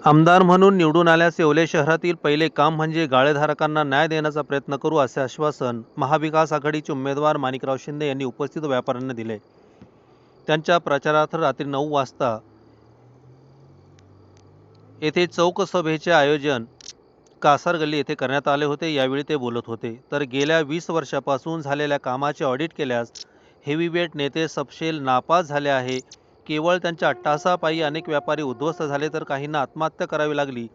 आमदार म्हणून निवडून आल्यास येवले शहरातील पहिले काम म्हणजे गाळेधारकांना न्याय देण्याचा प्रयत्न करू असे आश्वासन महाविकास आघाडीचे उमेदवार माणिकराव शिंदे यांनी उपस्थित व्यापाऱ्यांना दिले. त्यांच्या प्रचारार्थ रात्री नऊ वाजता येथे चौक सभेचे आयोजन कासार गल्ली येथे करण्यात आले होते. यावेळी ते बोलत होते. तर गेल्या वीस वर्षापासून झालेल्या कामाचे ऑडिट केल्यास हेवीवेट नेते सपशेल नापास झाले आहे. केवळ त्यांच्या अट्टासापायी अनेक व्यापारी उद्ध्वस्त झाले तर काहींना आत्महत्या करावी लागली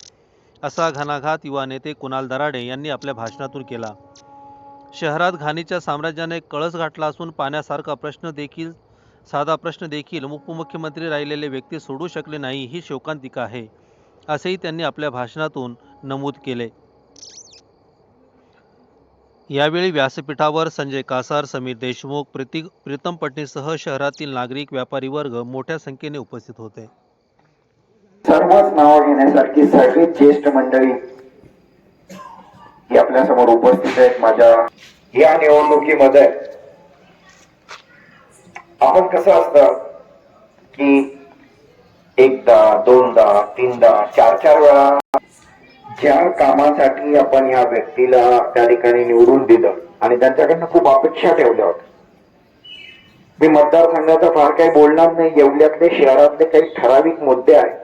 असा घणाघात युवा नेते कुणाल दराडे यांनी आपल्या भाषणातून केला. शहरात घाणीच्या साम्राज्याने कळस गाठला असून पाण्यासारखा प्रश्न देखील साधा प्रश्न देखील उपमुख्यमंत्री राहिलेले व्यक्ती सोडू शकले नाही ही शोकांतिका आहे असेही त्यांनी आपल्या भाषणातून नमूद केले. यावेळी व्यासपीठावर संजय कासार समीर देशमुख प्रीतिक प्रीतम पटणीसह शहरातील नागरिक व्यापारी वर्ग मोठ्या संख्येने उपस्थित होते. सर्वच नाव घेण्यासारखी सगळीच ज्येष्ठ मंडळी ही आपल्यासमोर उपस्थित आहेत माझ्या या निवडणुकीमध्ये. आपण कसं असत की एकदा दोनदा तीनदा चार चार वेळा ज्या कामासाठी आपण या व्यक्तीला त्या ठिकाणी निवडून दिलं आणि त्यांच्याकडनं खूप अपेक्षा ठेवल्या होत्या. मी मतदारसंघाचं फार काही बोलणार नाही. येवल्यातले शहरातले काही ठराविक मुद्दे आहेत.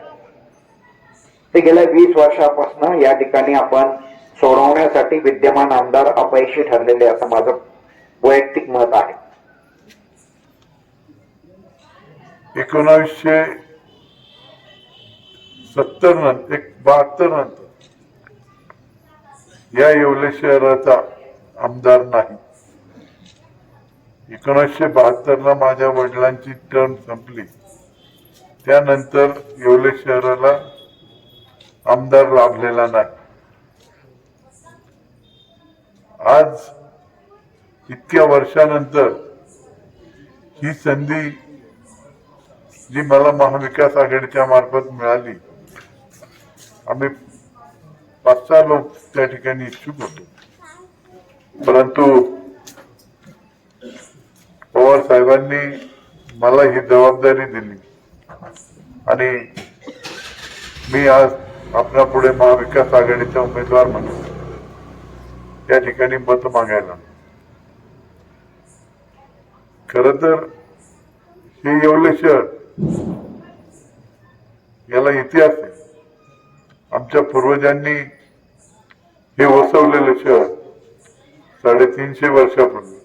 ते गेल्या वीस वर्षापासून या ठिकाणी आपण सोडवण्यासाठी विद्यमान आमदार अपयशी ठरलेले असं माझं वैयक्तिक मत आहे. एकोणावीसशे सत्तर नंतर एक बहात्तर नंतर. या येवले शहराचा आमदार नाही. एकोणीसशे बहात्तर ला माझ्या वडिलांची टर्म संपली. त्यानंतर येवले शहराला आमदार लाभलेला नाही. आज इतक्या वर्षानंतर ही संधी जी मला महाविकास आघाडीच्या मार्फत मिळाली आम्ही पाच सहा लोक त्या ठिकाणी इच्छुक होतो. परंतु पवार साहेबांनी मला ही जबाबदारी दिली. आणि मी आज आपल्या पुढे महाविकास आघाडीचा उमेदवार म्हणून त्या ठिकाणी मत मागायला खर तर हे येवले शहर याला इतिहास आहे. आमच्या पूर्वजांनी हे वसवलेलं शहर साडेतीनशे वर्षापूर्वी.